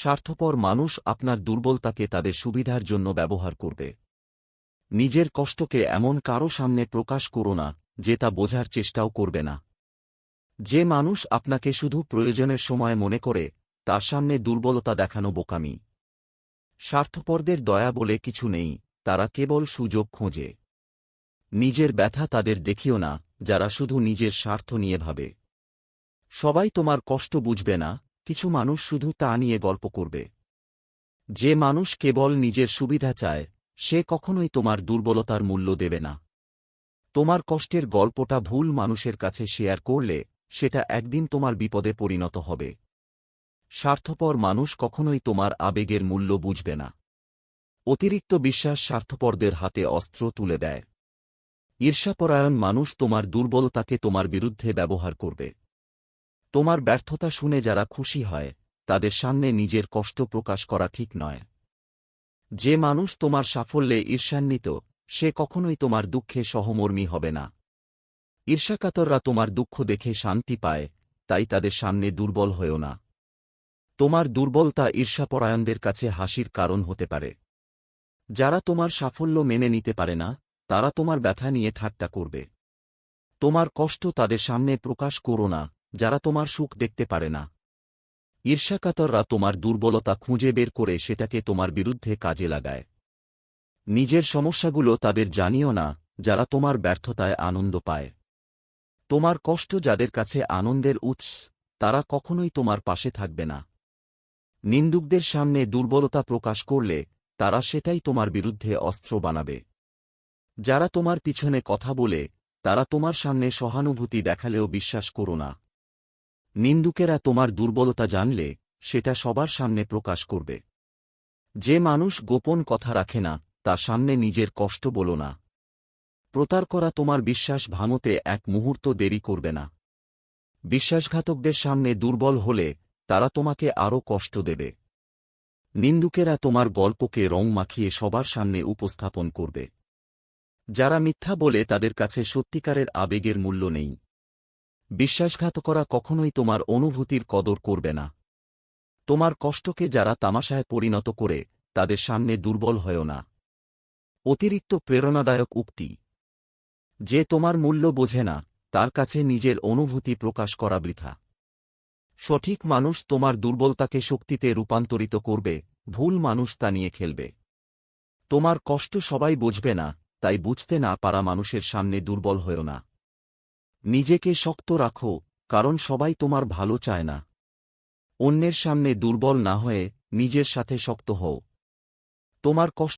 স্বার্থপর মানুষ আপনার দুর্বলতাকে তাদের সুবিধার জন্য ব্যবহার করবে। নিজের কষ্টকে এমন কারও সামনে প্রকাশ করো না, যে তা বোঝার চেষ্টাও করবে না। যে মানুষ আপনাকে শুধু প্রয়োজনের সময় মনে করে, তার সামনে দুর্বলতা দেখানো বোকামি। স্বার্থপরদের দয়া বলে কিছু নেই, তারা কেবল সুযোগ খোঁজে। নিজের ব্যথা তাদের দেখিও না, যারা শুধু নিজের স্বার্থ নিয়ে ভাবে। সবাই তোমার কষ্ট বুঝবে না কিছু মানুষ শুধু তা নিয়ে গল্প করবে। যে মানুষ কেবল নিজের সুবিধা চায়, সে কখনোই তোমার দুর্বলতার মূল্য দেবে না। তোমার কষ্টের গল্পটা ভুল মানুষের কাছে শেয়ার করলে, সেটা একদিন তোমার বিপদে পরিণত হবে। স্বার্থপর মানুষ কখনোই তোমার আবেগের মূল্য বুঝবে না। অতিরিক্ত বিশ্বাস স্বার্থপরদের হাতে অস্ত্র তুলে দেয়। ঈর্ষাপরায়ণ মানুষ তোমার দুর্বলতাকে তোমার বিরুদ্ধে ব্যবহার করবে। তোমার ব্যর্থতা শুনে যারা খুশি হয়, তাদের সামনে নিজের কষ্ট প্রকাশ করা ঠিক নয়। যে মানুষ তোমার সাফল্যে ঈর্ষান্বিত, সে কখনোই তোমার দুঃখে সহমর্মী হবে না। ঈর্ষাকাতররা তোমার দুঃখ দেখে শান্তি পায়, তাই তাদের সামনে দুর্বল হয়েও না। তোমার দুর্বলতা ঈর্ষাপরায়ণদের কাছে হাসির কারণ হতে পারে। যারা তোমার সাফল্য মেনে নিতে পারে না, তারা তোমার ব্যথা নিয়ে ঠাট্টা করবে। তোমার কষ্ট তাদের সামনে প্রকাশ করো না যারা তোমার সুখ দেখতে পারে না। ঈর্ষাকাতররা তোমার দুর্বলতা খুঁজে বের করে সেটাকে তোমার বিরুদ্ধে কাজে লাগায়। নিজের সমস্যাগুলো তাদের জানিও না, যারা তোমার ব্যর্থতায় আনন্দ পায়। তোমার কষ্ট যাদের কাছে আনন্দের উৎস, তারা কখনোই তোমার পাশে থাকবে না। নিন্দুকদের সামনে দুর্বলতা প্রকাশ করলে, তারা সেটাই তোমার বিরুদ্ধে অস্ত্র বানাবে। যারা তোমার পিছনে কথা বলে, তারা তোমার সামনে সহানুভূতি দেখালেও বিশ্বাস করো না। নিন্দুকেরা তোমার দুর্বলতা জানলে, সেটা সবার সামনে প্রকাশ করবে। যে মানুষ গোপন কথা রাখে না, তার সামনে নিজের কষ্ট বলো না। প্রতার করা তোমার বিশ্বাস ভাঙতে এক মুহূর্ত দেরি করবে না। বিশ্বাসঘাতকদের সামনে দুর্বল হলে, তারা তোমাকে আরও কষ্ট দেবে। নিন্দুকেরা তোমার গল্পকে রং মাখিয়ে সবার সামনে উপস্থাপন করবে। যারা মিথ্যা বলে তাদের কাছে সত্যিকারের আবেগের মূল্য নেই। বিশ্বাসঘাতকরা কখনোই তোমার অনুভূতির কদর করবে না। তোমার কষ্টকে যারা তামাশায় পরিণত করে, তাদের সামনে দুর্বল হয়েও না। অতিরিক্ত প্রেরণাদায়ক উক্তি। যে তোমার মূল্য বোঝে না, তার কাছে নিজের অনুভূতি প্রকাশ করা বৃথা। সঠিক মানুষ তোমার দুর্বলতাকে শক্তিতে রূপান্তরিত করবে, ভুল মানুষ তা নিয়ে খেলবে। তোমার কষ্ট সবাই বুঝবে না, তাই বুঝতে না পারা মানুষের সামনে দুর্বল হয়েও না। নিজেকে শক্ত রাখো, কারণ সবাই তোমার ভালো চায় না। অন্যের সামনে দুর্বল না হয়ে নিজের সাথে শক্ত হও। তোমার কষ্ট